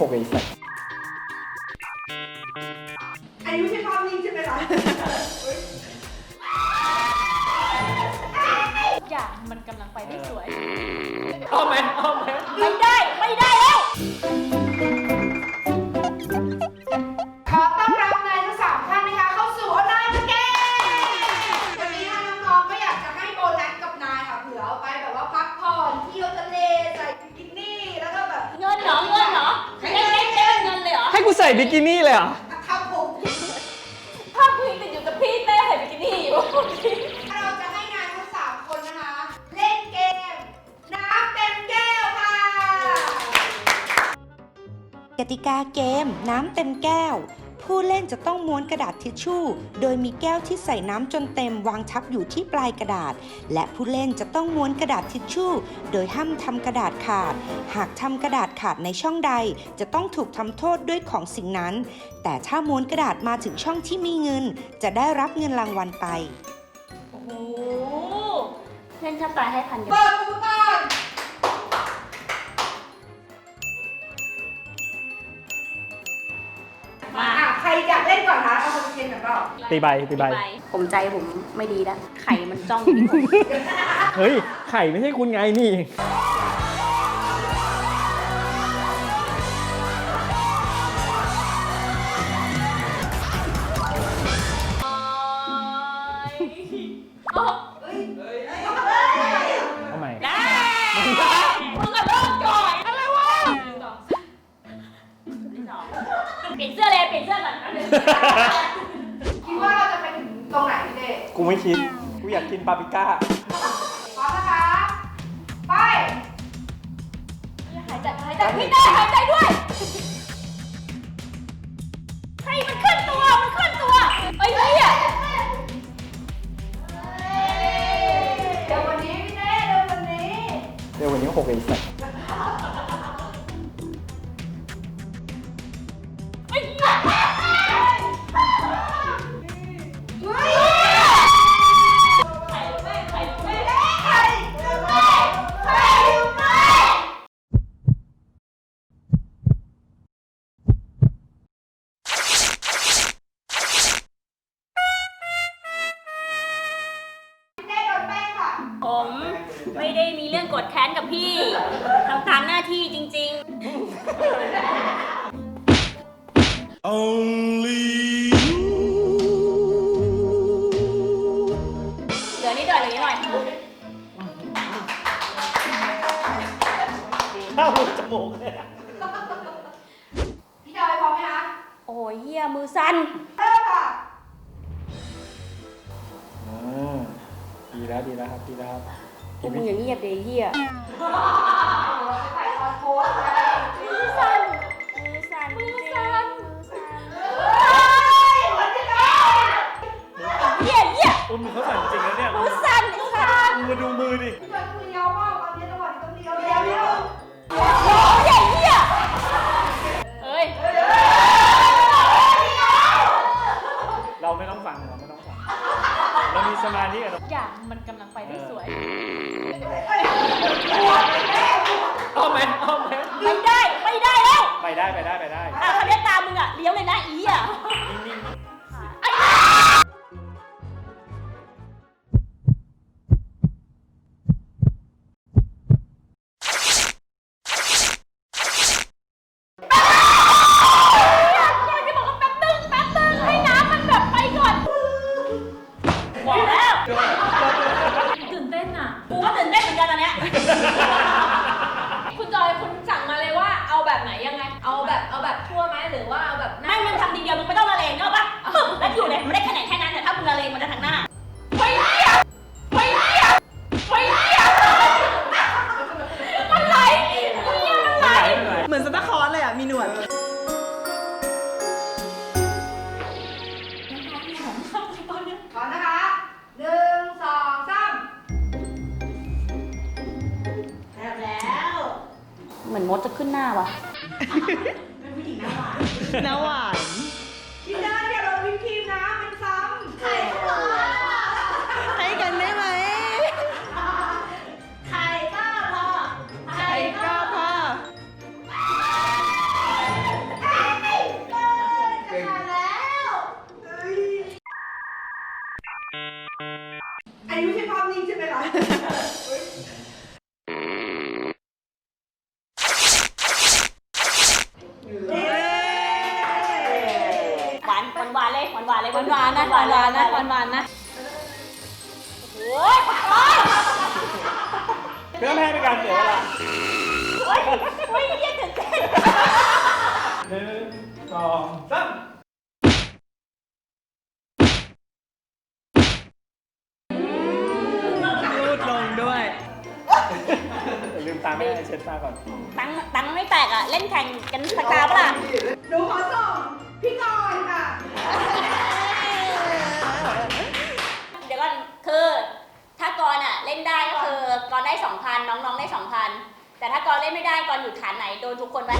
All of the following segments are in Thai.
หกไอ้สัสอันนี้ไม่ใช่ภาพนิ่งใช่ไหมคะอย่างมันกำลังไปได้สวย เอาไหมเอาไหมไม่ได้ ไม่ได้แล้ว ส่บิกินี่เลยเหรอทำผมภาพพิงติดอยู่กับพี่เต้ใส่บิกินี่อยู่เราจะให้นายทั้งสามคนนะคะ เล่นเกม น้ำเต็มแก้วค่ะ กติกาเกมน้ำเต็มแก้ว ผู้เล่นจะต้องม้วนกระดาษทิชชู่ โดยมีแก้วที่ใส่น้ำจนเต็มวางทับอยู่ที่ปลายกระดาษ และผู้เล่นจะต้องม้วนกระดาษทิชชู่ โดยห้ามทำกระดาษขาด หากทำกระดาษขาดในช่องใด จะต้องถูกทำโทษด้วยของสิ่งนั้น แต่ถ้าม้วนกระดาษมาถึงช่องที่มีเงิน จะได้รับเงินรางวัลไป โอ้โหเล่นถ้าตายให้พันเดียว เปิดอุปก คะเอาคนเชียร์ก่อนเปล่าตีใบตีใบ ผมใจผมไม่ดีแล้วไข่มันจ้องอยู่ที่ผมเฮ้ย ไข่ไม่ใช่คุณไงนี่ เปลี่ยนเสื้อเลยเปลี่ยนเสื้อก่อนนะ คิดว่าเราจะไปถึงตรงไหนพี่เต้กูไม่คิด กูอยากกินปาปริก้า พร้อมนะคะ ไป หายใจหายใจพี่ได้หายใจด้วย ใครมันขึ้นตัว มันขึ้นตัวไอ้เหี้ยเดี๋ยววันนี้พี่เต้เดี๋ยววันนี้ เดี๋ยววันนี้หกไอ้สัสไไม่ได้มีเรื่องกดแค้นกับพี่ทำตามหน้าที่จริง Only you. ๆ เหลือนิดหน่อยเหลือนิดหน่อยข้าวจมูกเลยพี่จอยพร้อมไหมคะโอ้ยเหี้ยมือสั่นเริ่มค่ะอ่าดีแล้วดีแล้วครับดีแล้วครับพวก มึงอย่างเงียบเลยเหี้ยใส่คอนโค้ดไมือนมดจะขึ้นหน้าวะน้าหวานพี่ หวานๆเลยหวานๆนะหวานๆนะหวานๆนะโอ้ยโอ้ยเพื่อไม่ให้เป็นการเสียเวลาโอ้ยโอ้ยเหี้ยตื่นเต้นหนึ่งสองสามรูดลงด้วยอย่าลืมตาไม่ได้เช็ดตาก่อน ตังค์ตังค์ไม่แตกอะ เล่นแข่งกันสักตาปะล่ะหนูขอส่งพี่กรณ์ นทุกคนไหม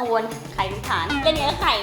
กังวลไข่ทุกฐานเล่นเนื้อไข่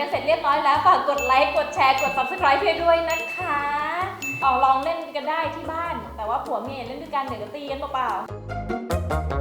กันเสร็จเรียบร้อยแล้วฝากกดไลค์กดแชร์กด subscribe ให้ด้วยนะคะออกลองเล่นกันได้ที่บ้าน แต่ว่าผัวเมียเล่นด้วยกันเดี๋ยวจะตีกันเปล่าๆ